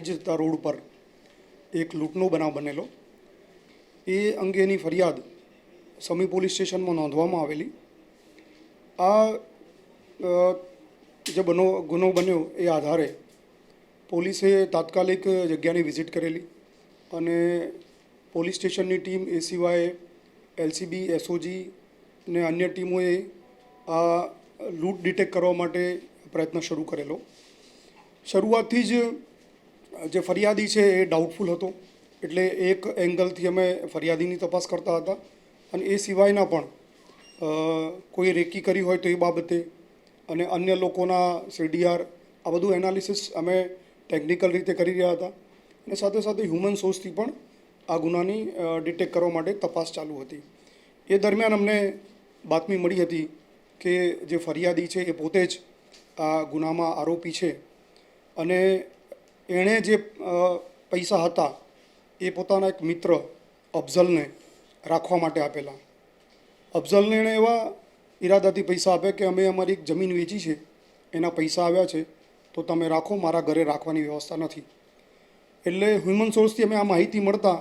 Gita road પર એક લૂંટનો બનાવ બનેલો. એ અંગેની ફરિયાદ સમી પોલીસ સ્ટેશનમાં નોંધવામાં આવેલી. આ જે બનો, ગુનો બન્યો એ આધારે પોલીસે તાત્કાલિક જગ્યાની વિઝિટ કરેલી અને પોલીસ સ્ટેશનની ટીમ એ સિવાય એલસીબી, એસઓજી ને અન્ય ટીમોએ આ લૂંટ ડિટેક્ટ કરવા માટે પ્રયત્ન શરૂ કરેલો. શરૂઆતથી જ જે ફરિયાદી છે એ ડાઉટફુલ હતો. એટલે એક એંગલથી અમે ફરિયાદીની તપાસ કરતા હતા. અને એ સિવાયના પણ કોઈ રેકી કરી હોય તો એ બાબતે અને અન્ય લોકોના સીડીઆર આ બધું એનાલિસિસ અમે ટેકનિકલ રીતે કરી રહ્યા હતા. અને સાથે સાથે હ્યુમન સોર્સથી પણ આ ગુનાની ડિટેક્ટ કરવા માટે તપાસ ચાલુ હતી. એ દરમિયાન અમને બાતમી મળી હતી કે જે ફરિયાદી છે એ પોતે જ આ ગુનામાં આરોપી છે. અને એણે જે પૈસા હતા, એ પોતાના એક મિત્ર અફઝલને રાખવા માટે આપેલા. અફઝલને એણે એવા ઈરાદાથી પૈસા આપ્યા કે અમે અમારી એક જમીન વેચી છે, એના પૈસા આવ્યા છે, તો તમે રાખો, મારા ઘરે રાખવાની વ્યવસ્થા નથી. એટલે હ્યુમન સોર્સથી અમે આ માહિતી મળતા,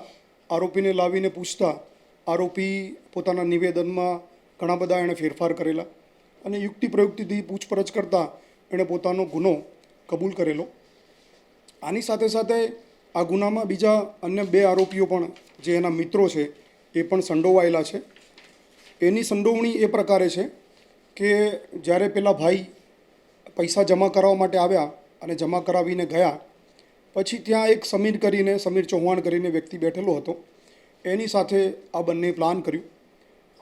આરોપીને લાવીને પૂછતા, આરોપી પોતાના નિવેદનમાં ઘણા બધા એણે ફેરફાર કરેલા અને યુક્તિ પ્રયુક્તિથી પૂછપરછ કરતાં એણે પોતાનો ગુનો કબૂલ કરેલો. આની સાથે સાથે આ ગુનામાં બીજા અન્ય બે આરોપીઓ પણ જે એના મિત્રો છે, એ પણ સંડોવાયેલા છે. એની સંડોવણી એ પ્રકારે છે કે જ્યારે પેલા ભાઈ પૈસા જમા કરાવવા માટે આવ્યા અને જમા કરાવીને ગયા, પછી ત્યાં એક સમીર કરીને, સમીર ચૌહાણ કરીને વ્યક્તિ બેઠેલો હતો. એની સાથે આ બંને પ્લાન કર્યું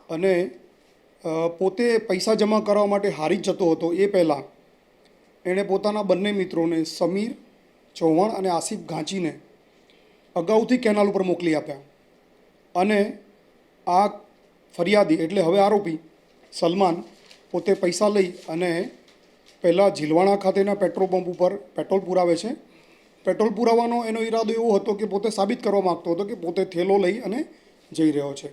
અને પોતે પૈસા જમા કરાવવા માટે હારી જતો હતો એ પહેલાં. એણે પોતાના બંને મિત્રોને સમીર ચૌહાણ અને આસિફ ઘાંચીને અગાઉથી કેનાલ ઉપર મોકલી આપ્યા. અને આ ફરિયાદી એટલે હવે આરોપી સલમાન પોતે પૈસા લઈ અને પહેલાં ઝીલવાણા ખાતેના પેટ્રોલ પંપ ઉપર પેટ્રોલ પુરાવે છે. પેટ્રોલ પુરાવાનો એનો ઈરાદો એવો હતો કે પોતે સાબિત કરવા માગતો હતો કે પોતે થેલો લઈ અને જઈ રહ્યો છે.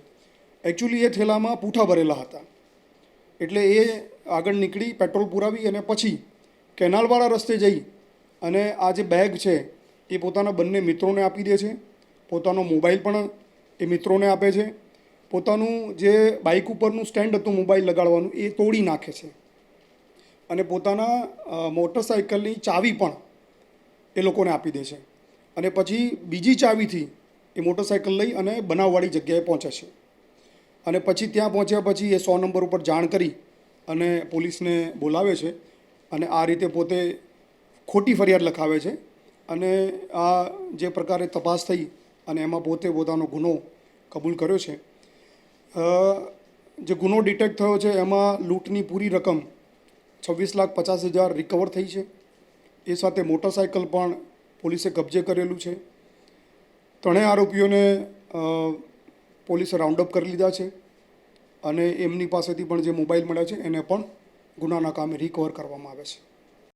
એકચ્યુઅલી એ થેલામાં પૂઠા ભરેલા હતા. એટલે એ આગળ નીકળી પેટ્રોલ પુરાવી અને પછી કેનાલવાળા રસ્તે જઈ અને આ જે બેગ છે, એ પોતાના બંને મિત્રોને આપી દે છે. પોતાનો મોબાઈલ પણ એ મિત્રોને આપે છે. પોતાનું જે બાઇક ઉપરનું સ્ટેન્ડ હતું મોબાઈલ લગાડવાનું, એ તોડી નાખે છે. અને પોતાના મોટરસાઇકલની ચાવી પણ એ લોકોને આપી દે છે. અને પછી બીજી ચાવીથી એ મોટરસાઇકલ લઈ અને બનાવવાળી જગ્યાએ પહોંચે છે. અને પછી ત્યાં પહોંચ્યા પછી એ સો નંબર ઉપર જાણ કરી અને પોલીસને બોલાવે છે. અને આ રીતે પોતે ખોટી ફરિયાદ લખાવે છે અને આ જે પ્રકારે તપાસ થઈ અને એમાં પોતે પોતાનો ગુનો કબૂલ કર્યો છે. જે ગુનો ડિટેક્ટ થયો છે એમાં લૂંટની પૂરી રકમ છવ્વીસ લાખ પચાસ હજાર રિકવર થઈ છે. એ સાથે મોટરસાયકલ પણ પોલીસે કબજે કરેલું છે. ત્રણેય આરોપીઓને પોલીસે રાઉન્ડ અપ કરી લીધા છે અને એમની પાસેથી પણ જે મોબાઈલ મળ્યા છે એને પણ ગુનાના કામે રિકવર કરવામાં આવે છે.